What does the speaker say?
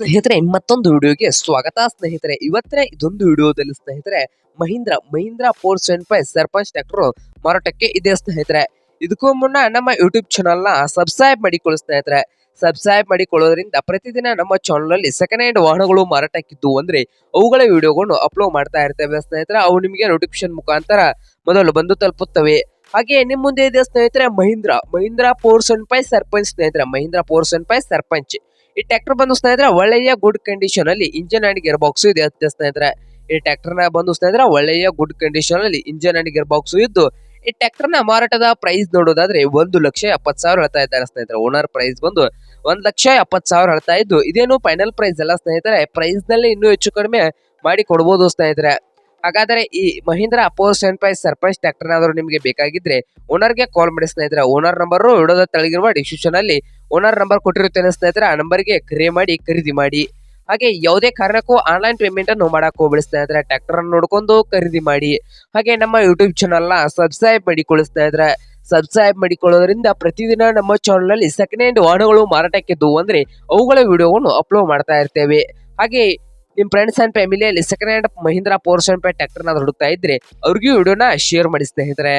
ಸ್ನೇಹಿತರೆ ಮತ್ತೊಂದು ವಿಡಿಯೋಗೆ ಸ್ವಾಗತ ಸ್ನೇಹಿತರೆ. ಇವತ್ತೇ ಇದೊಂದು ವಿಡಿಯೋದಲ್ಲಿ ಸ್ನೇಹಿತರೆ, Mahindra Mahindra four seven five Sarpanch tractor ಮಾರಾಟಕ್ಕೆ ಇದೆ ಸ್ನೇಹಿತರೆ. ಇದಕ್ಕೂ ಮುನ್ನ ನಮ್ಮ ಯೂಟ್ಯೂಬ್ ಚಾನಲ್ನ ಸಬ್ಸ್ಕ್ರೈಬ್ ಮಾಡಿಕೊಳ್ಳಿ ಸ್ನೇಹಿತರೆ. ಸಬ್ಸ್ಕ್ರೈಬ್ ಮಾಡಿಕೊಳ್ಳೋದ್ರಿಂದ ಪ್ರತಿದಿನ ನಮ್ಮ ಚಾನಲ್ ಅಲ್ಲಿ ಸೆಕೆಂಡ್ ಹ್ಯಾಂಡ್ ವಾಹನಗಳು ಮಾರಾಟಕ್ಕಿದ್ದು ಅಂದ್ರೆ ಅವುಗಳ ವಿಡಿಯೋಗಳನ್ನು ಅಪ್ಲೋಡ್ ಮಾಡ್ತಾ ಇರ್ತೇವೆ ಸ್ನೇಹಿತರೆ. ಅವು ನಿಮಗೆ ನೋಟಿಫಿಕೇಶನ್ ಮುಖಾಂತರ ಮೊದಲು ಬಂದು ತಲುಪುತ್ತವೆ. ಹಾಗೆ ನಿಮ್ಮ ಮುಂದೆ ಇದೆ ಸ್ನೇಹಿತರೆ Mahindra. Mahindra four seven five Sarpanch ಸ್ನೇಹಿತರೆ. Mahindra four seven five Sarpanch. ಈ ಟ್ರ್ಯಾಕ್ಟರ್ ಬಂದು ಸ್ನೇಹಿತರೆ ಒಳ್ಳೆಯ ಗುಡ್ ಕಂಡೀಷನ್ ಅಲ್ಲಿ ಇಂಜಿನ್ ಅಂಡ್ ಗೇರ್ ಬಾಕ್ಸ್ ಇದೆ ಅಂತ ಸ್ನೇಹಿತರೆ ಈ ಟ್ರ್ಯಾಕ್ಟರ್ನ ಬಂದು ಸ್ನೇಹಿತರೆ ಒಳ್ಳೆಯ ಗುಡ್ ಕಂಡೀಷನ್ ಅಲ್ಲಿ ಇಂಜಿನ್ ಅಂಡ್ ಗೇರ್ ಬಾಕ್ಸ್ ಇದ್ದು, ಈ ಟ್ರ್ಯಾಕ್ಟರ್ನ ಮಾರಾಟದ ಪ್ರೈಸ್ ನೋಡೋದಾದ್ರೆ ಒಂದು ಲಕ್ಷ ಎಪ್ಪತ್ ಸಾವಿರ ಹೇಳ್ತಾ ಇದ್ದಾರೆ ಸ್ನೇಹಿತರೆ. ಓನರ್ ಪ್ರೈಸ್ ಬಂದು ಒಂದ್ ಲಕ್ಷ ಎಪ್ಪತ್ ಸಾವಿರ ಹೇಳ್ತಾ ಇದ್ದು, ಇದೇನು ಫೈನಲ್ ಪ್ರೈಸ್ ಅಲ್ಲ ಸ್ನೇಹಿತರೆ. ಪ್ರೈಸ್ನಲ್ಲಿ ಇನ್ನೂ ಹೆಚ್ಚು ಕಡಿಮೆ ಮಾಡಿ ಕೊಡ್ಬೋದು ಸ್ನೇಹಿತರೆ. ಹಾಗಾದ್ರೆ ಈ Mahindra four seven five Sarpanch tractor ನಿಮಗೆ ಬೇಕಾಗಿದ್ರೆ ಓನರ್ಗೆ ಕಾಲ್ ಮಾಡಿ ಸ್ನೇಹಿತರೆ. ಓನರ್ ನಂಬರ್ ವಿಡೋದ ತೆಳಗಿರುವ ಡಿಸ್ಕ್ರಿಪ್ಷನ್ ಅಲ್ಲಿ ಓನರ್ ನಂಬರ್ ಕೊಟ್ಟಿರುತ್ತೇನೆ ಸ್ನೇಹಿತರೆ. ಆ ನಂಬರ್ಗೆ ಕರೆ ಮಾಡಿ ಖರೀದಿ ಮಾಡಿ. ಹಾಗೆ ಯಾವುದೇ ಕಾರಣಕ್ಕೂ ಆನ್ಲೈನ್ ಪೇಮೆಂಟ್ ಅನ್ನು ಮಾಡಕ್ ಹೋಗ್ಬಿಡಿ ಸ್ನೇಹಿತರೆ. ಟ್ರ್ಯಾಕ್ಟರ್ ಅನ್ನು ನೋಡ್ಕೊಂಡು ಖರೀದಿ ಮಾಡಿ. ಹಾಗೆ ನಮ್ಮ ಯೂಟ್ಯೂಬ್ ಚಾನಲ್ನ ಸಬ್ಸ್ಕ್ರೈಬ್ ಮಾಡಿಕೊಳ್ಳಿ ಸ್ನೇಹಿತರೆ. ಸಬ್ಸ್ಕ್ರೈಬ್ ಮಾಡಿಕೊಳ್ಳೋದ್ರಿಂದ ಪ್ರತಿದಿನ ನಮ್ಮ ಚಾನಲ್ ಅಲ್ಲಿ ಸೆಕೆಂಡ್ ಹ್ಯಾಂಡ್ ವಾಹನಗಳು ಮಾರಾಟಕ್ಕೆ ಅಂದ್ರೆ ಅವುಗಳ ವಿಡಿಯೋವನ್ನು ಅಪ್ಲೋಡ್ ಮಾಡ್ತಾ ಇರ್ತೇವೆ. ಹಾಗೆ ನಿಮ್ ಫ್ರೆಂಡ್ಸ್ ಅಂಡ್ ಫ್ಯಾಮಿಲಿಯಲ್ಲಿ ಸೆಕೆಂಡ್ ಹ್ಯಾಂಡ್ ಮಹಿಂದ್ರಾ ಪೋರ್ಷನ್ ಪೇ ಟ್ರ್ಯಾಕ್ಟರ್ ಹುಡುಕ್ತಾ ಇದ್ರೆ ಅವ್ರಿಗೂ ವಿಡಿಯೋನ ಶೇರ್ ಮಾಡಿ ಸ್ನೇಹಿತರೆ.